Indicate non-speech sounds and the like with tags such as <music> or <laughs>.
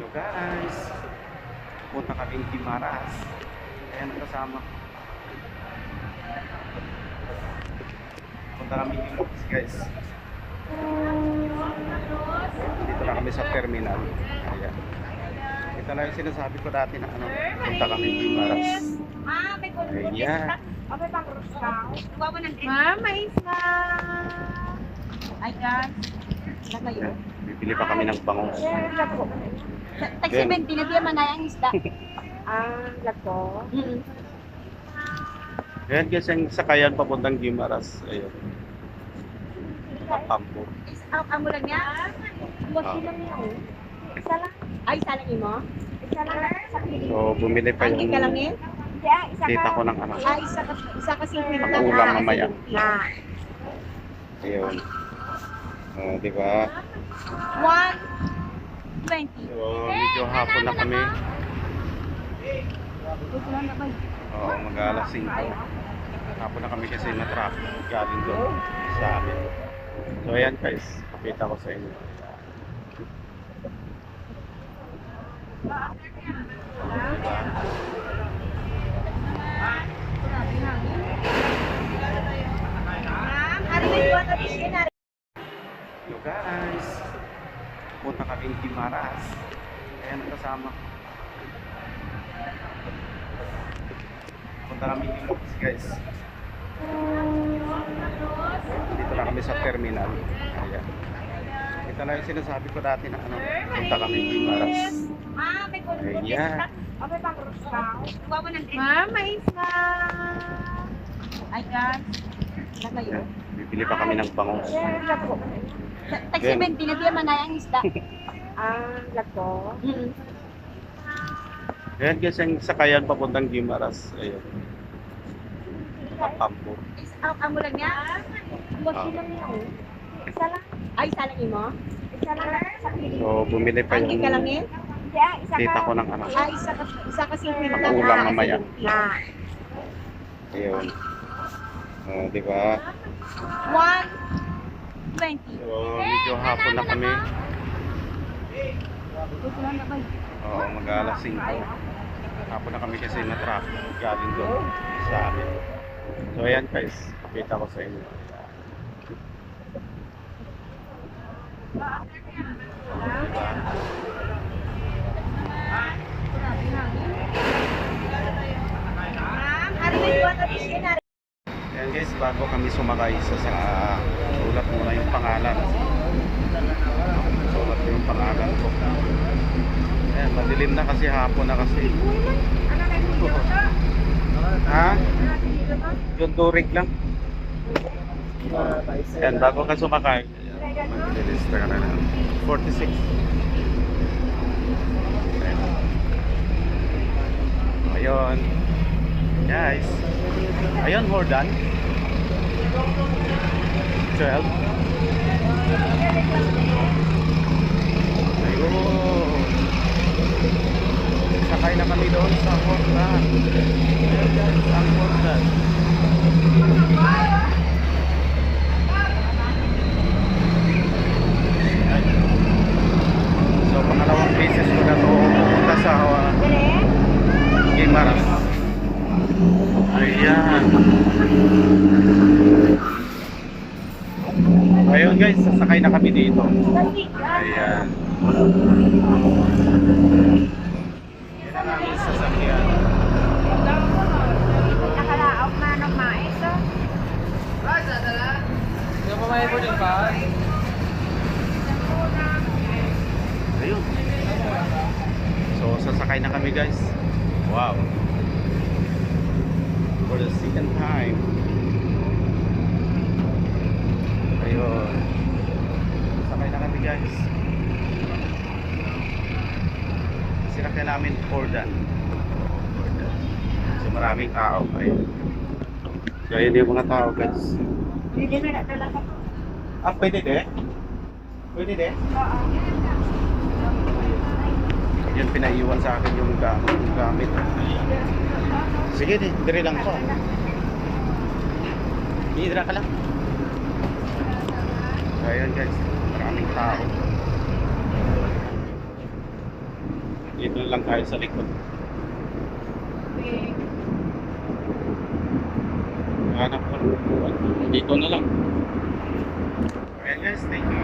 Hello guys! Punta kami ng Gimaras. Ayan ang kasama. Punta kami ng Gimaras guys. Dito na kami sa terminal. Ayan. Ito na yung sinasabi ko dati na ano, punta kami may kulong. Ayan. Ma'am, mais na. Ay, guys. Bibili pa kami ng bangus. Tinagyan man na yung isda. <laughs> Ah, lako. Mm. Ayan guys, yung sakayan papuntang Gimaras. Ayun. Pakampo. Is, ang amo lang niya? Ah. lang yun. Isa lang. Ay, isa lang mo? Isa lang sa piling. So, bumili pa Ang yung ka lang eh? Kaya, isa tita ka. ko ng ano. Ah, isa ka, isa ka singkwenta. Pang-ulam Ah, mamaya. Na. Ayun. Oh, di ba? One, twenty. So, medyo hapon na kami. Oo, mag-alas 5. Hapon na kami kasi na traffic galing doon sa amin. So, ayan guys. Pakita ko sa inyo. Diba? Ma'am, hari may buwan na din na. Hello guys. Punta kami ng Gimaras. Ayan ang kasama. Punta kami ng Gimaras guys. Dito na kami sa terminal. Ayan. Ito na yung sinasabi ko dati na ano, punta kami may kulong. Ayan. Ma'am, mais na. Ay, guys. Bibili pa kami ng bangus. Lako. Tinagyan man na yung isda. <laughs> Ah, lako. Mm. Ayan guys, yung sakayan papuntang Gimaras. Ayun. Pakampo. Is, ang amo lang niya? Ah. lang yun. Isa lang. Ay, isa lang mo? Isa lang sa piling. So, bumili pa Ang yung ka lang eh? Kaya, isa ka. tita ko ng ano. Ah, isa ka, isa ka singkwenta. Pang-ulam Ah, mamaya. Na. Ayun. Oh, di ba? One, twenty. So, medyo hapon na kami. Oo, mag-alas 5. Hapon na kami kasi na traffic galing doon sa amin. So, ayan guys. Pakita ko sa inyo. Ayan guys, bago kami sumakay sa sa sulat muna yung pangalan. Sulat ko yung pangalan ko. Ayan, madilim na kasi hapon na kasi. Ha? Yung turig lang. Ayan, bago ka sumakay. Mag-register ka na lang. 46. Ayan. Ayun. Guys. Ayun, Hordan. 12. Ayun. Sakay na kami doon sa ang Hordan. Ay. So, pangalawang beses ko na to pumunta sa uh, Gimaras. Ayan. Ayun guys, sasakay na kami dito. Ayan. Yan ang aming sasakyan. Nakalaok na ng mais. oh. Ayun. So, sasakay na kami guys. Wow. For the second time. Ayun. Sasakay na kami guys. Sinakyan namin Fordan. Fordan. So, maraming tao. Ayun. So, ayun yung mga tao guys. Hindi na nadala ka. Ah, pwede din? Pwede din? Yan pinaiwan sa akin yung gamit. Yung gamit. Sige, di, dire lang ko. Hidra ka lang. Ayun guys, maraming tao. Lang tayo sa likod. Okay. Hanap ko. Dito na lang. Ayan guys, thank you.